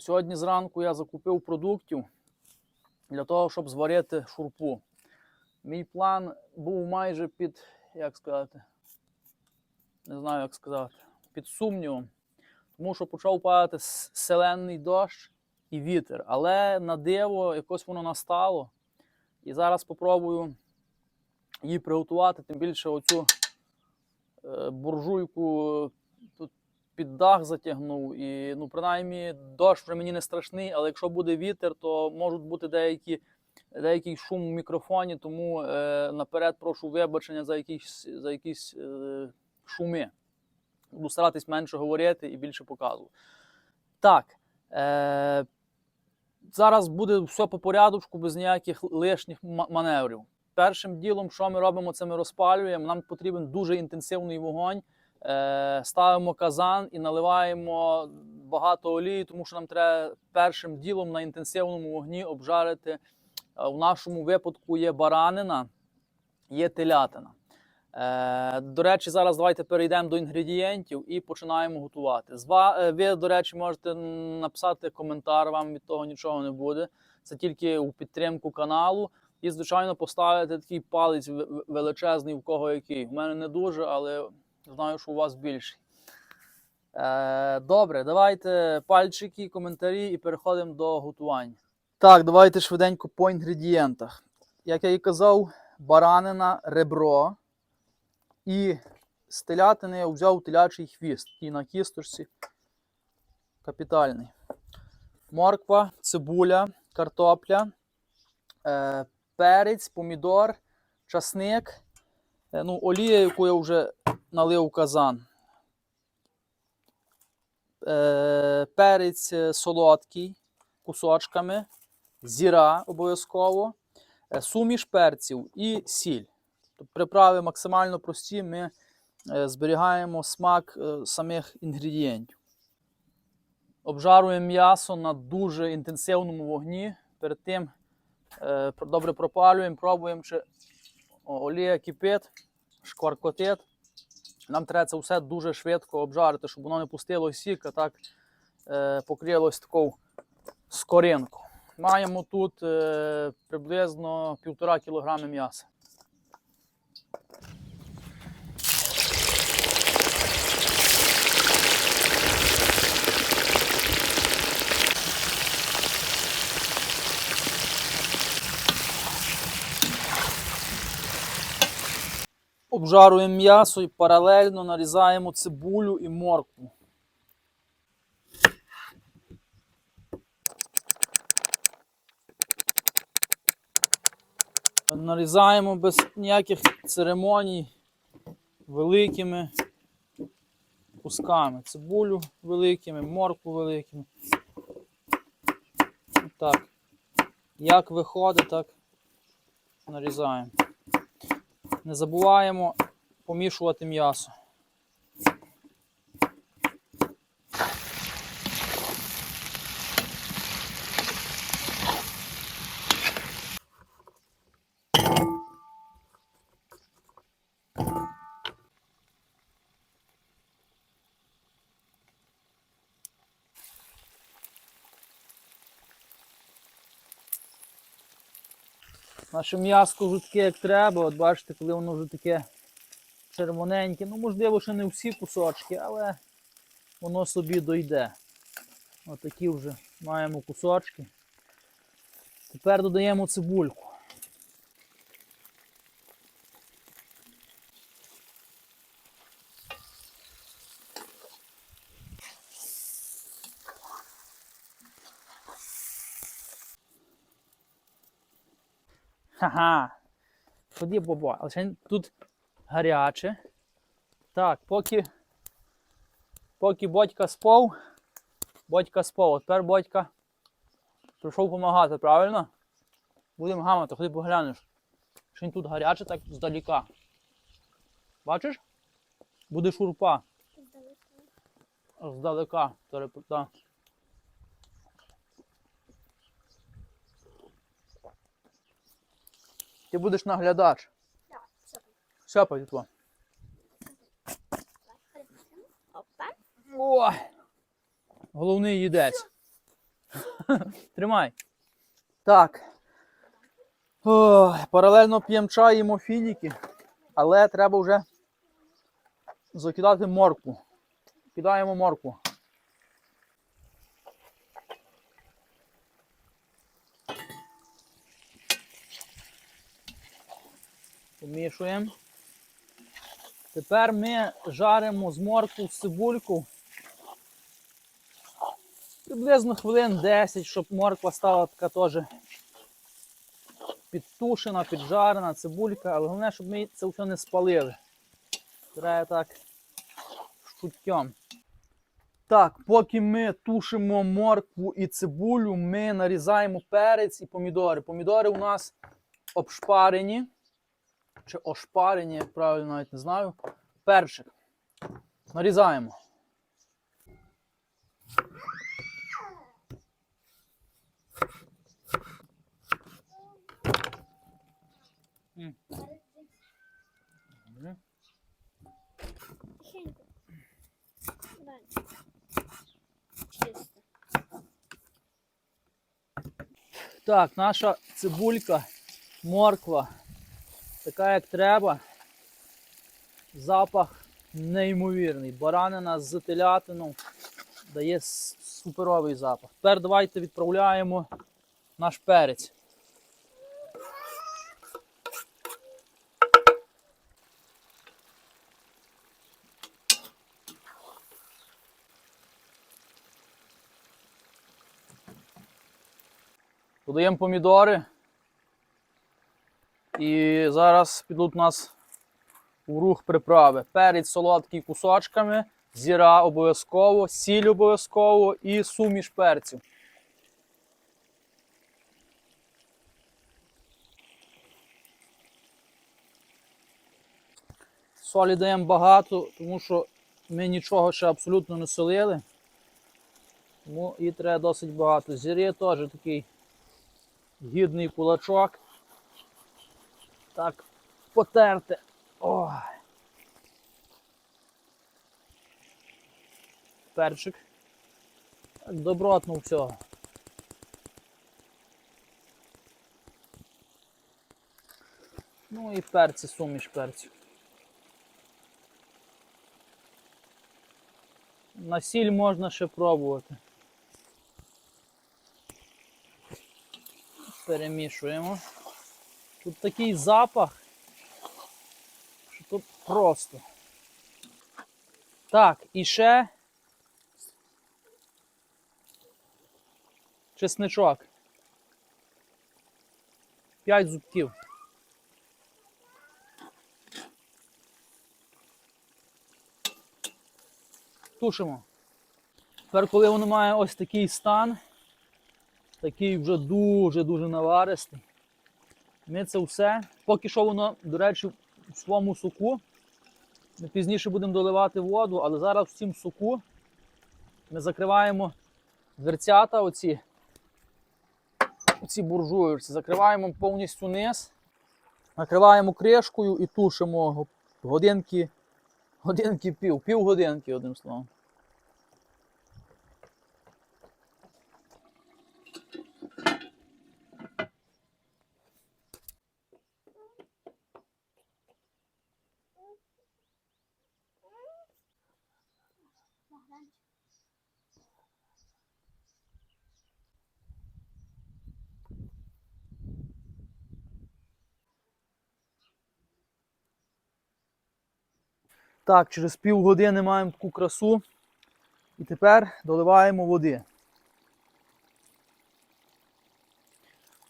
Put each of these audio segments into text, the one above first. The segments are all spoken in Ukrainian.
Сьогодні зранку я закупив продуктів для того, щоб зварити шурпу. Мій план був майже під, як сказати, не знаю, як сказати, під сумнівом, тому що почав падати селенний дощ і вітер. Але на диво якось воно настало. І зараз спробую її приготувати, тим більше оцю е, буржуйку тут під дах затягнув. І ну, принаймні дощ вже мені не страшний, але якщо буде вітер, то можуть бути деякі, деякий шум в мікрофоні, тому е, наперед прошу вибачення за якісь, за якісь е, шуми. Буду старатись менше говорити і більше показувати. Так. Е, зараз буде все по порядку, без ніяких лишніх маневрів. Першим ділом, що ми робимо, це ми розпалюємо. Нам потрібен дуже інтенсивний вогонь. Е, ставимо казан і наливаємо багато олії, тому що нам треба першим ділом на інтенсивному вогні обжарити. Е, в нашому випадку є баранина, є телятина. Е, до речі, зараз давайте перейдемо до інгредієнтів і починаємо готувати. Ви, до речі, можете написати коментар, вам від того нічого не буде. Це тільки у підтримку каналу. І, звичайно, поставити такий палець ве- ве- величезний, в кого який. У мене не дуже, але знаю, що у вас більший. Е, добре, давайте пальчики, коментарі і переходимо до готування. Так, давайте швиденько по інгредієнтах. Як я і казав, баранина, ребро. І з телятини я взяв телячий хвіст. І на кісточці капітальний. Морква, цибуля, картопля, е, перець, помідор, часник, ну, олія, яку я вже налив у казан. Е, перець е, солодкий кусочками, зіра обов'язково, е, суміш перців і сіль. Тобто приправи максимально прості, ми е, зберігаємо смак е, самих інгредієнтів. Обжаруємо м'ясо на дуже інтенсивному вогні. Перед тим е, добре пропалюємо, пробуємо, чи олія кипить, шкваркотить. Нам треба це все дуже швидко обжарити, щоб воно не пустило сік, а так е, покрилось таку скоринку. Маємо тут е, приблизно 1,5 кг м'яса. Обжаруємо м'ясо і паралельно нарізаємо цибулю і моркву. Нарізаємо без ніяких церемоній великими кусками. Цибулю великими, моркву великими. Так. Як виходить, так нарізаємо. Не забуваємо помішувати м'ясо. Наше м'яско вже таке, як треба. От бачите, коли воно вже таке червоненьке. Ну, можливо, ще не всі кусочки, але воно собі дойде. Отакі вже маємо кусочки. Тепер додаємо цибульку. Ха-ха. Тоді бобо. Але ще тут гаряче. Так, поки, поки батька спав, батька спав. От Тепер батька прийшов допомагати, правильно? Будемо гамати, ходи поглянеш. Що він тут гаряче, так здаліка. Бачиш? Буде шурпа. Здалека. Здалека. Ти будеш наглядач. Пойдет. Опа. Ой. Головний їдець. Тримай. Так. Ой, паралельно п'ємо чай, їмо фініки, але треба вже закидати моркву. Кидаємо моркву. Помішуємо. Тепер ми жаримо з моркву цибульку. Приблизно хвилин 10, щоб морква стала така теж підтушена, піджарена, цибулька, але головне, щоб ми це все не спалили. Треба так шуттям. Так, поки ми тушимо моркву і цибулю, ми нарізаємо перець і помідори. Помідори у нас обшпарені. Чи ошпарені, як правильно навіть не знаю. Перчик. Нарізаємо. Чисто. Так, наша цибулька, морква, така як треба. Запах неймовірний. Баранина з телятином дає суперовий запах. Тепер давайте відправляємо наш перець. Додаємо помідори. І зараз підуть у нас у рух приправи. Перець солодкий кусочками, зіра обов'язково, сіль обов'язково і суміш перців. Солі даємо багато, тому що ми нічого ще абсолютно не солили. Тому і треба досить багато. Зіри теж такий гідний кулачок. Так, потерти. Ой. Перчик. Добротно всього. Ну і перці, суміш перців. На сіль можна ще пробувати. Перемішуємо. Тут такий запах, що тут просто. Так, і ще чесничок. 5 зубків. Тушимо. Тепер, коли воно має ось такий стан, такий вже дуже-дуже наваристий. Ми це все, поки що воно, до речі, в своєму соку. Ми пізніше будемо доливати воду, але зараз в цім соку ми закриваємо дверцята, оці, оці буржуючці, закриваємо повністю низ, накриваємо кришкою і тушимо го- годинки, годинки пів, пів годинки, одним словом. Так, через півгодини маємо таку красу. І тепер доливаємо води.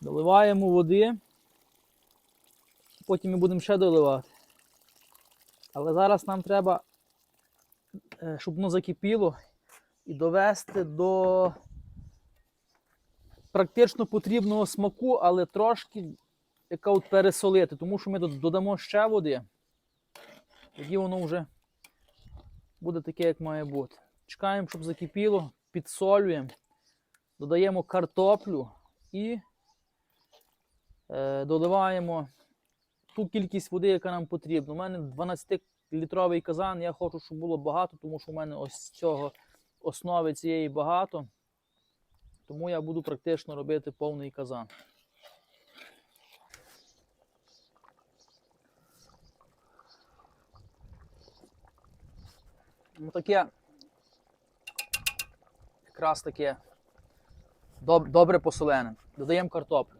Доливаємо води. Потім ми будемо ще доливати. Але зараз нам треба, е, щоб воно закипіло і довести до практично потрібного смаку, але трошки яка от пересолити, тому що ми додамо ще води. Тоді воно вже буде таке, як має бути. Чекаємо, щоб закипіло, підсолюємо, додаємо картоплю і е, ту кількість води, яка нам потрібна. У мене 12-літровий казан, я хочу, щоб було багато, тому що у мене ось цього основи цієї багато. Тому я буду практично робити повний казан. Ну, таке якраз таке доб- добре посолене. Додаємо картоплю.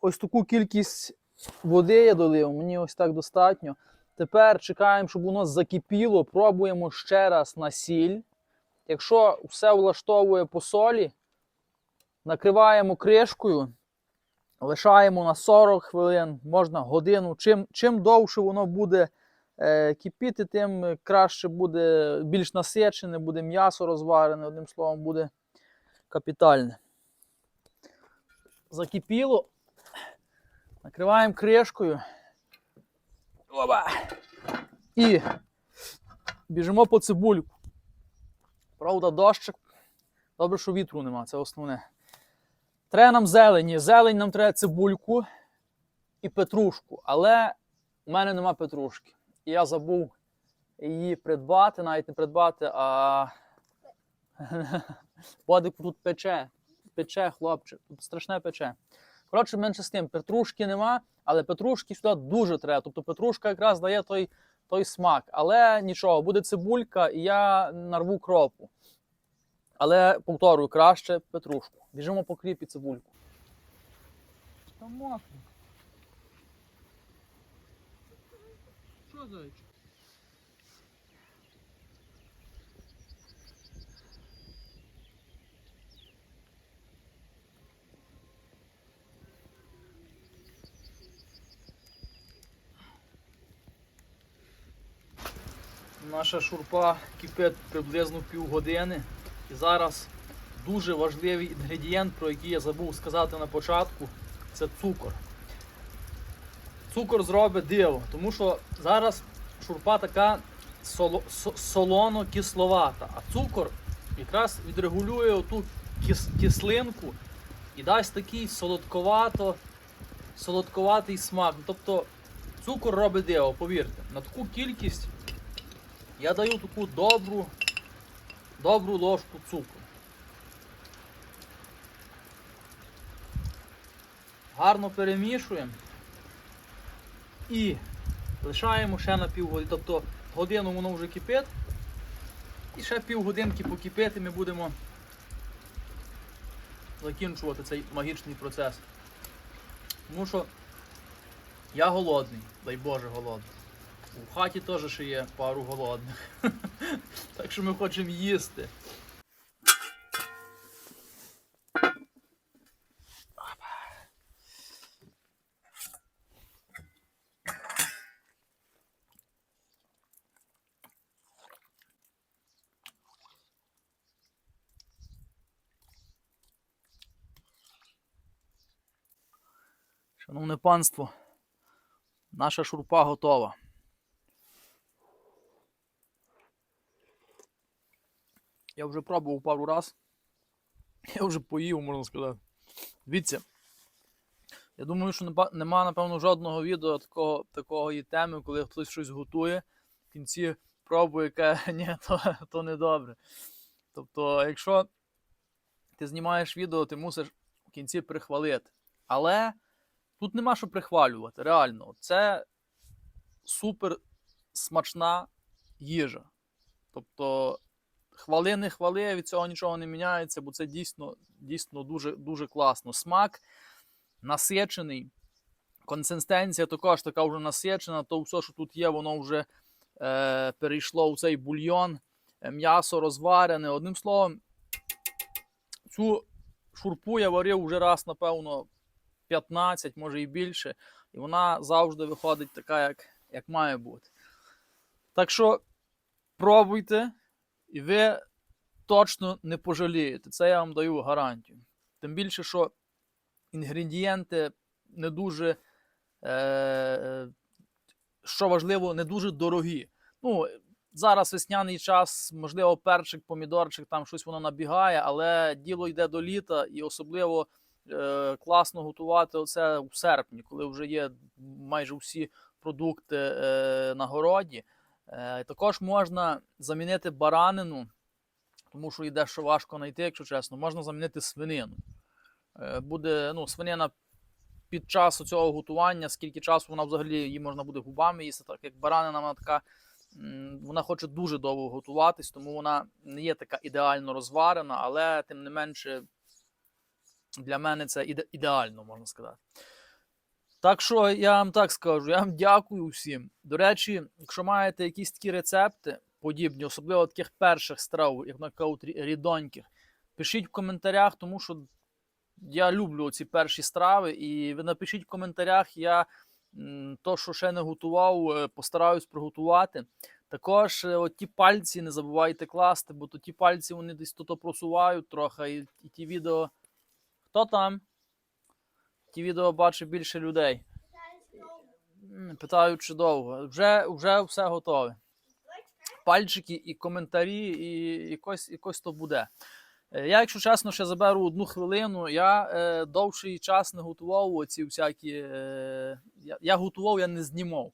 Ось таку кількість води я долив, мені ось так достатньо. Тепер чекаємо, щоб воно закипіло, пробуємо ще раз на сіль. Якщо все влаштовує по солі, накриваємо кришкою, лишаємо на 40 хвилин, можна годину. Чим, чим довше воно буде е, кипіти, тим краще буде, більш насичене, буде м'ясо розварене, одним словом, буде капітальне. Закипіло. Накриваємо кришкою. Оба. І біжимо по цибульку. Правда, дощик. Добре, що вітру нема, це основне. Треба нам зелені. Зелень нам треба цибульку і петрушку. Але у мене нема петрушки. І я забув її придбати, навіть не придбати, а Бодик тут пече. Пече, хлопче, тут страшне пече. Коротше, менше з тим, петрушки нема, але петрушки сюди дуже треба. Тобто петрушка якраз дає той, той смак. Але нічого, буде цибулька, і я нарву кропу. Але повторюю, краще петрушку. Біжимо по кріпі цибульку. Та мокро. Що зайчик? Наша шурпа кипить приблизно півгодини. І зараз дуже важливий інгредієнт, про який я забув сказати на початку, це цукор. Цукор зробить диво, тому що зараз шурпа така солоно-кисловата, а цукор якраз відрегулює оту кис- кислинку і дасть такий солодковато, солодковатий смак. Тобто цукор робить диво, повірте. На таку кількість я даю таку добру, добру ложку цукру. Гарно перемішуємо і лишаємо ще на півгодини. Тобто годину воно вже кипить. І ще півгодинки покипити ми будемо закінчувати цей магічний процес. Тому що я голодний, дай Боже голодний. У хаті теж ще є пару голодних. так що ми хочемо їсти. Шановне панство, наша шурпа готова. Я вже пробував пару раз. Я вже поїв, можна сказати. Дивіться. Я думаю, що нема, напевно, жодного відео такого, такої теми, коли хтось щось готує, в кінці пробує, каже, ні, то, то не добре. Тобто, якщо ти знімаєш відео, ти мусиш в кінці прихвалити. Але тут нема що прихвалювати, реально. Це супер смачна їжа. Тобто, хвали не хвали, від цього нічого не міняється, бо це дійсно, дійсно дуже, дуже класно. Смак насичений, консистенція також така вже насичена, то все, що тут є, воно вже е, перейшло у цей бульйон, е, м'ясо розварене. Одним словом, цю шурпу я варив вже раз, напевно, 15, може і більше. І вона завжди виходить така, як, як має бути. Так що пробуйте, і ви точно не пожалієте. Це я вам даю гарантію. Тим більше, що інгредієнти не дуже, е, що важливо, не дуже дорогі. Ну, зараз весняний час, можливо, перчик, помідорчик, там щось воно набігає, але діло йде до літа, і особливо е, класно готувати оце у серпні, коли вже є майже всі продукти е, на городі. Е, також можна замінити баранину, тому що йде що важко знайти, якщо чесно, можна замінити свинину. Е, буде ну, свинина під час цього готування, скільки часу вона взагалі її можна буде губами їсти, так як баранина вона така. Вона хоче дуже довго готуватись, тому вона не є така ідеально розварена, але тим не менше для мене це іде- ідеально, можна сказати. Так що я вам так скажу, я вам дякую всім. До речі, якщо маєте якісь такі рецепти подібні, особливо таких перших страв, як на кажуть, рідоньких, пишіть в коментарях, тому що я люблю ці перші страви, і ви напишіть в коментарях, я то, що ще не готував, е, постараюсь приготувати. Також е, от ті пальці не забувайте класти, бо то ті пальці вони десь тут просувають трохи, і, і ті відео. Хто там? Ті відео бачить більше людей. Питають, чи довго. Вже, вже все готове. Пальчики і коментарі, і якось, якось то буде. Е, Я, якщо чесно, ще заберу одну хвилину. Я е, довший час не готував оці всякі. Е, я, я готував, я не знімав.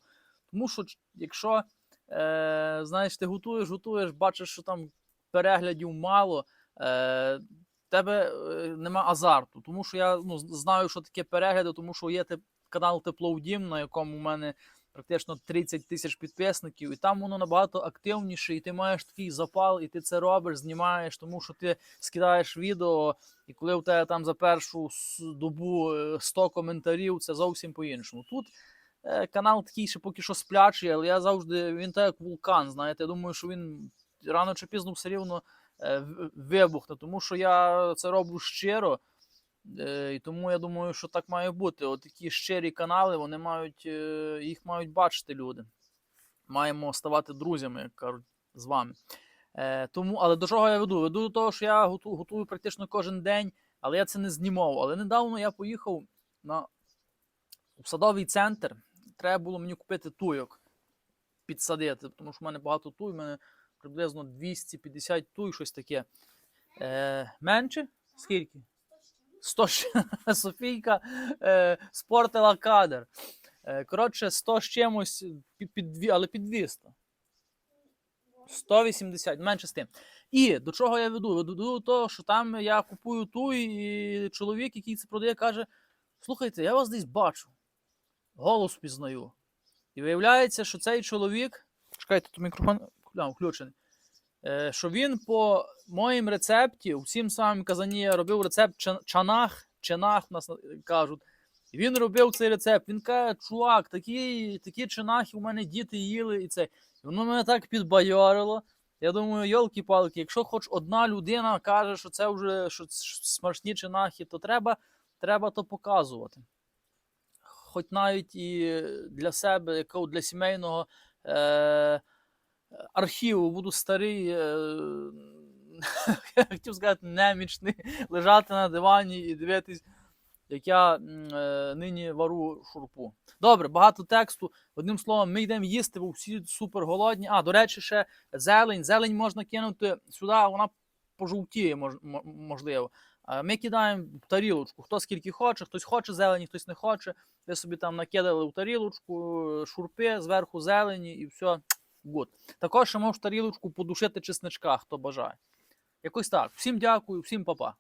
Тому що, якщо е, знаєш, ти готуєш, готуєш, бачиш, що там переглядів мало, е, тебе е, нема азарту. Тому що я ну, знаю, що таке перегляди, тому що є канал Тепловдім, на якому в мене практично 30 тисяч підписників, і там воно набагато активніше, і ти маєш такий запал, і ти це робиш, знімаєш, тому що ти скидаєш відео, і коли у тебе там за першу добу е, 100 коментарів, це зовсім по-іншому. Тут е, канал такий ще поки що сплячий, але я завжди він так як вулкан. Знаєте, я думаю, що він рано чи пізно все рівно е, в- вибухне, тому що я це роблю щиро. Е, І тому я думаю, що так має бути. От такі щирі канали, вони мають, е, їх мають бачити люди. Маємо ставати друзями, як кажуть, з вами. Е, тому, але до чого я веду? Веду до того, що я готую, практично кожен день, але я це не знімав. Але недавно я поїхав на садовий центр. Треба було мені купити туйок, підсадити, тому що в мене багато туй, в мене приблизно 250 туй, щось таке. Е, менше? Скільки? 100 ще- Софійка е, спортила кадр. Е, коротше, 100 з чимось, під, під, але під 200. 180, менше з тим. І до чого я веду? Веду до того, що там я купую ту, і чоловік, який це продає, каже: слухайте, я вас десь бачу. Голос пізнаю. І виявляється, що цей чоловік. Чекайте, тут мікрофон включений. Е, що він по моїм рецепті, у цім самим казані робив рецепт чанах, чанах нас кажуть. Він робив цей рецепт. Він каже, чувак, такі, такі чинахи у мене діти їли і це. І воно мене так підбайорило. Я думаю, йолки-палки, якщо хоч одна людина каже, що це вже що смачні чинахи, то треба, треба то показувати. Хоч навіть і для себе, для сімейного е- архіву буду старий, е- хотів сказати, немічний, лежати на дивані і дивитись, як я е- нині вару шурпу. Добре, багато тексту. Одним словом, ми йдемо їсти, бо всі супер голодні. А, до речі, ще зелень. Зелень можна кинути сюди, вона пожовтіє, мож, можливо. Ми кидаємо в тарілочку. Хто скільки хоче, хтось хоче зелені, хтось не хоче. Ви собі там накидали в тарілочку, шурпи, зверху зелені і все. Гуд. Також ще можеш тарілочку подушити чесничка, хто бажає. Якось так. Всім дякую, всім па-па.